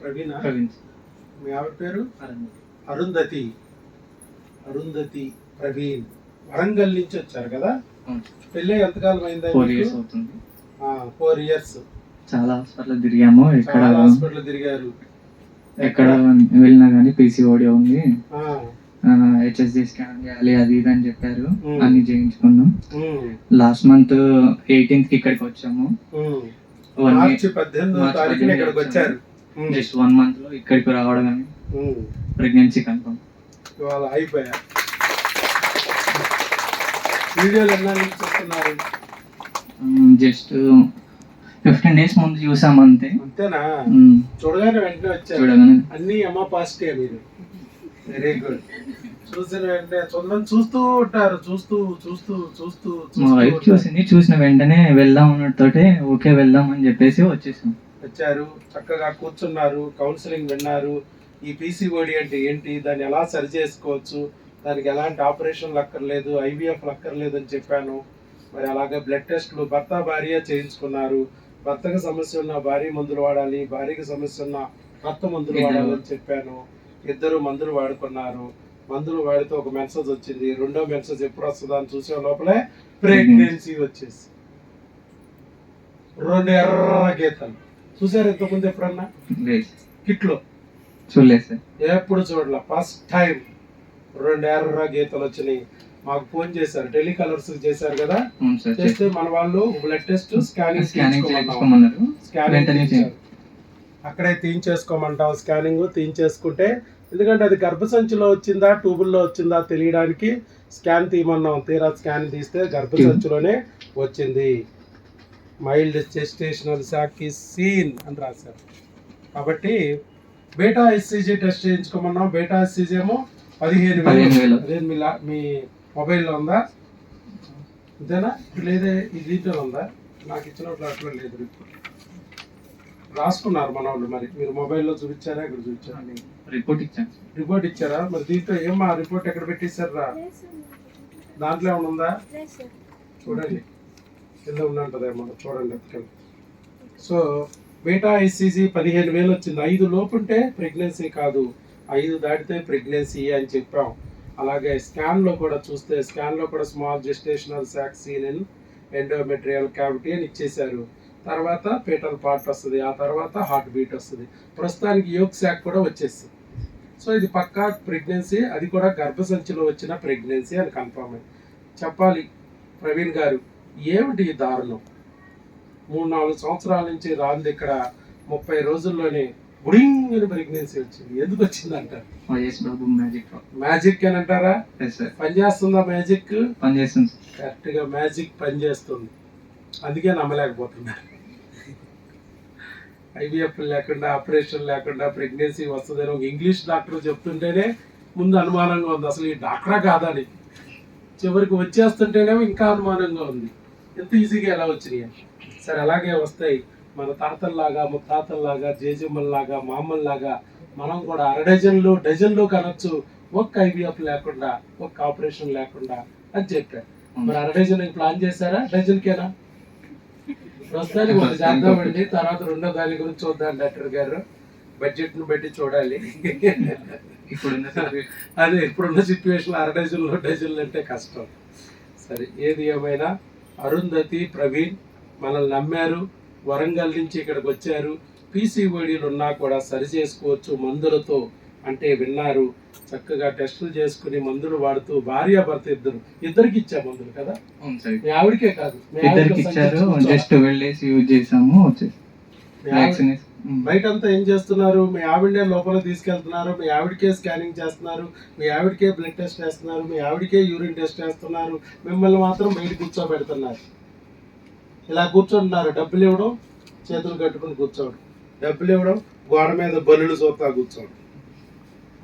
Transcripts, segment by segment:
ప్రవీణ? మీ ఆవిడ పేరు? అరుంధతి. అరుంధతి. ప్రవీణ్. వరంగల్ నుంచి వచ్చారు కదా? పెళ్ళి ఎంతకాలం అయిందా ఫోర్ ఇయర్స్ అవుతుంది. ఫోర్ ఇయర్స్ చాలా హాస్పిటల్ తిరిగాము. ఎక్కడ హాస్పిటల్ తిరిగారు. ఎక్కడ వెళ్ళినా కానీ పీసీఓడి ఉంది హెచ్ఎస్డి స్కాన్ చేయాలి అది ఇది అని చెప్పారు. అన్ని చేయించుకున్నాం. లాస్ట్ మంత్ ఎయిటీన్త్కి ఇక్కడికి వచ్చాము. జస్ట్ వన్ మంత్లో ఇక్కడికి రావడం ఉమ్. ప్రెగ్నెన్సీ కన్ఫర్మ్ అయిపోయా. వీడియోలు చూస్తున్నారు? జస్ట్ ఫిఫ్టీన్ డేస్ ముందు చూసాం అంతే. అంతేనా. చూడగానే వెంటనే వచ్చారు. చూడగానే. అన్ని అమ్మ పాజిటివ్ మీరు. వెరీ గుడ్ చూసిన వెంటనే కొంతమంది చూస్తూ ఉంటారు చూస్తూ చూస్తూ చూస్తూ మా వైఫ్. చూసింది చూసిన వెంటనే వెళ్దాం అన్నతోటే ఓకే వెళ్దాం అని చెప్పేసి వచ్చేసాం. వచ్చారు చక్కగా కూర్చున్నారు కౌన్సిలింగ్ విన్నారు. ఈ పీసీఓడి అంటే ఏంటి? దాన్ని ఎలా సరి చేసుకోవచ్చు? దానికి ఎలాంటి ఆపరేషన్లు అక్కర్లేదు ఐవీఎఫ్ అక్కర్లేదు అని చెప్పాను. మరి అలాగే బ్లడ్ టెస్ట్లు భర్త భార్య చేయించుకున్నారు. భర్తకు సమస్య ఉన్న భార్య మందులు వాడాలి భార్యకి సమస్య ఉన్న భర్త మందులు. వాడాలని చెప్పాను. ఇద్దరు మందులు వాడుకున్నారు. మందులు వాడితే ఒక మెసేజ్ వచ్చింది. రెండో మెసేజ్ ఎప్పుడు వస్తుందా అని చూసే లోపలే ప్రెగ్నెన్సీ వచ్చేసి. రెండు ఎర్ర గీతలు. చూసారు ఇంతకుముందు ఎప్పుడన్నా? కిట్లో. చూడలేదు ఎప్పుడు చూడలే. ఫస్ట్ టైం రెండు ఎర్ర గీతలు వచ్చినాయి. మాకు ఫోన్ చేశారు. టెలికాలర్స్ చేశారు కదా? చేస్తే మన వాళ్ళు బ్లడ్ టెస్ట్ స్కానింగ్ స్కానింగ్. అక్కడే తీయించేసుకోమంటాం. స్కానింగ్ తీయించేసుకుంటే ఎందుకంటే అది గర్భసంచిలో వచ్చిందా ట్యూబుల్లో వచ్చిందా తెలియడానికి స్కాన్ తీయమన్నాం. తీరా స్కాన్ తీస్తే గర్భసంచిలోనే వచ్చింది. మైల్డ్ చెస్టేషనల్ శాకి సీన్ అని రాశారు. కాబట్టి బేటా ఎస్సీజీ టెస్ట్ చేయించుకోమన్నాం. బేటా ఎస్సీజీ ఏమో పదిహేను వేలు. అదే మీ మీ మొబైల్లో ఉందా? ఇదేనా లేదే ఇది దీంట్లో ఉందా? నాకు ఇచ్చినట్లు అట్లా లేదు. రిపోర్ట్ రాసుకున్నారు మన వాళ్ళు మరి. మీరు మొబైల్లో చూపించారా? ఇక్కడ చూపించారా? రిపోర్ట్ ఇచ్చాను. రిపోర్ట్ ఇచ్చారా? మరి దీంట్లో ఏమా రిపోర్ట్ ఎక్కడ పెట్టేశారా దాంట్లో ఏమైనా ఉందా? చూడండి. కింద ఉన్నంటదేమో చూడండి ఎత్తుకెళ్ళి సో బీటా ఐసీజీ పదిహేను వేలు వచ్చింది. ఐదు లోపు ఉంటే ప్రెగ్నెన్సీ కాదు. ఐదు దాటితే ప్రెగ్నెన్సీ అని చెప్పాం. అలాగే స్కాన్లో కూడా చూస్తే స్కాన్లో కూడా small gestational sac seen endometrial cavity అని ఇచ్చేశారు. తర్వాత పేటల్ పార్ట్ వస్తుంది ఆ తర్వాత హార్ట్ బీట్ వస్తుంది. ప్రస్తుతానికి యోగ్ శాక్ కూడా వచ్చేస్తుంది. సో ఇది పక్కా ప్రెగ్నెన్సీ అది కూడా గర్భసంచిలో వచ్చిన ప్రెగ్నెన్సీ అని కన్ఫర్మ్ అయింది. చెప్పాలి ప్రవీణ్ గారు ఏమిటి ఈ దారుణం? మూడు నాలుగు సంవత్సరాల నుంచి రాంది ఇక్కడ ముప్పై రోజుల్లోనే బుడింగ్ అని ప్రెగ్నెన్సీ వచ్చింది. ఎందుకు వైఎస్ బాబు మ్యాజిక్ మ్యాజిక్ అని అంటారా? పనిచేస్తుందా మ్యాజిక్? పని చేస్తుంది సార్ కరెక్ట్గా మ్యాజిక్ పనిచేస్తుంది. అందుకే నమ్మలేకపోతున్నారు. ఐవీఎఫ్ లేకుండా ఆపరేషన్ లేకుండా ప్రెగ్నెన్సీ వస్తుందని ఒక ఇంగ్లీష్ డాక్టర్ చెప్తుంటేనే ముందు అనుమానంగా ఉంది. అసలు ఈ డాక్టరా కాదా చివరికి వచ్చేస్తుంటేనేమో ఇంకా అనుమానంగా ఉంది. ఎంత ఈజీగా ఎలా వచ్చినాయి సరే అలాగే వస్తాయి. మన తాతల్లాగా ముత్తాతల్లాగా జేజమ్మల్లాగా మామల్లాగా మనం కూడా అర డజన్లు డజన్లు కనొచ్చు. ఒక్క ఐవీఎఫ్ లేకుండా ఒక్క ఆపరేషన్ లేకుండా అని చెప్పారు. మరి అర డజన్ ప్లాన్ చేశారా? డజన్కేనా? ప్రస్తుతానికి ఒకటి చేద్దామండి. తర్వాత రెండో దాని గురించి చూద్దాం డాక్టర్ గారు. బడ్జెట్ను బట్టి చూడాలి. అదే ఇప్పుడున్న సిచ్యువేషన్ అర డజన్లు డజన్లు అంటే కష్టం. సరే ఏది ఏమైనా అరుంధతి ప్రవీణ్ మనల్ని నమ్మారు వరంగల్ నుంచి ఇక్కడికి వచ్చారు పీసీఓడీలు ఉన్నా కూడా సరి చేసుకోవచ్చు మందులతో అంటే విన్నారు. చక్కగా టెస్టులు చేసుకుని మందులు వాడుతూ భార్య భర్త ఇద్దరు. ఇద్దరికి ఇచ్చా మందులు కదా? అవును సార్. మీ ఆవిడకే కాదు. ఇద్దరికి ఇచ్చారు. జస్ట్ వెళ్ళేసి యూజ్ చేసాము బయటంతా ఏం చేస్తున్నారు? మీ ఆవిడనే లోపల తీసుకెళ్తున్నారు. మీ ఆవిడకే స్కానింగ్ చేస్తున్నారు. మీ ఆవిడకే బ్లడ్ టెస్ట్ చేస్తున్నారు. మీ ఆవిడకే యూరిన్ టెస్ట్ చేస్తున్నారు. మిమ్మల్ని మాత్రం బయట కూర్చోబెడుతున్నారు. ఇలా కూర్చుంటున్నారు. డబ్బులు ఇవ్వడం చేతులు కట్టుకుని కూర్చోవడం. డబ్బులు ఇవ్వడం గోడ మీద బలులు చూస్తా కూర్చోవడం.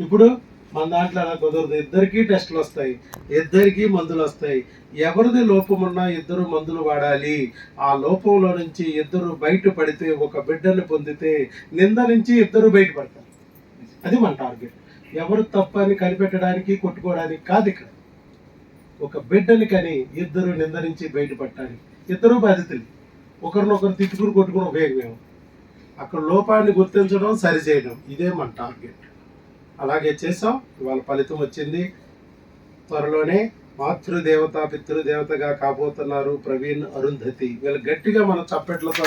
ఇప్పుడు మన దాంట్లో అలా కుదరదు. ఇద్దరికీ టెస్టులు వస్తాయి. ఇద్దరికీ మందులు వస్తాయి. ఎవరిది లోపం ఉన్నా ఇద్దరు మందులు వాడాలి. ఆ లోపంలో నుంచి ఇద్దరు బయట పడితే ఒక బిడ్డను పొందితే నింద నుంచి ఇద్దరు బయటపడతారు. అది మన టార్గెట్. ఎవరు తప్పని కనిపెట్టడానికి కొట్టుకోవడానికి కాదు ఇక్కడ. ఒక బిడ్డని కని ఇద్దరు నిందరించి బయటపడటానికి ఇద్దరు బాధితులు ఒకరినొకరు తిట్టుకుని కొట్టుకుని ఉపయోగమేమో అక్కడ లోపాన్ని గుర్తించడం సరిచేయడం. ఇదే మన టార్గెట్. అలాగే చేసాం ఇవాళ ఫలితం వచ్చింది. త్వరలోనే మాతృదేవత పితృదేవతగా కాబోతున్నారు ప్రవీణ్ అరుంధతి. వీళ్ళు గట్టిగా మన చప్పట్లతో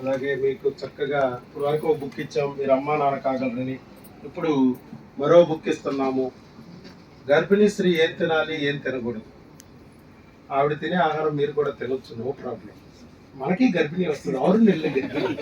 అలాగే మీకు చక్కగా ఇప్పుడు వరకు బుక్ ఇచ్చాం. మీరు అమ్మా నాన్న కాగలరని. ఇప్పుడు మరో బుక్ ఇస్తున్నాము. గర్భిణీ స్త్రీ ఏం తినాలి ఏం తినకూడదు. ఆవిడ తినే ఆహారం మీరు కూడా తినొచ్చు. No problem. మనకి గర్భిణీ వస్తుంది. ఆరు నెలల గర్భిణీ.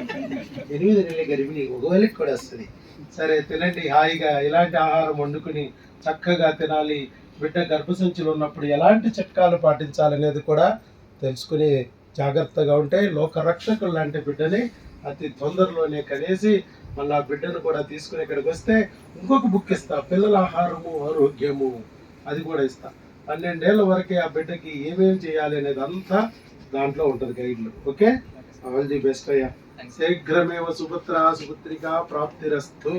ఎనిమిది నెలల గర్భిణీ. ఒకవేళకి కూడా వస్తుంది. సరే తినండి. హాయిగా ఇలాంటి ఆహారం వండుకుని చక్కగా తినాలి. బిడ్డ గర్భసంచులు ఉన్నప్పుడు ఎలాంటి చిట్కాలు పాటించాలనేది కూడా తెలుసుకుని జాగ్రత్తగా ఉంటే లోకరక్షకులు లాంటి బిడ్డని అతి తొందరలోనే కనేసి మళ్ళీ ఆ బిడ్డను కూడా తీసుకుని ఇక్కడికి వస్తే ఇంకొక బుక్ ఇస్తా. పిల్లల ఆహారము ఆరోగ్యము. అది కూడా ఇస్తా. పన్నెండేళ్ళ వరకే ఆ బిడ్డకి ఏమేమి చేయాలి అనేది అంతా దాంట్లో ఉంటుంది గైడ్లు ఓకే ఆల్ ది బెస్ట్ అయ్యా. శీఘ్రమేవ సుపుత్ర సుపుత్రిక ప్రాప్తిరస్తు.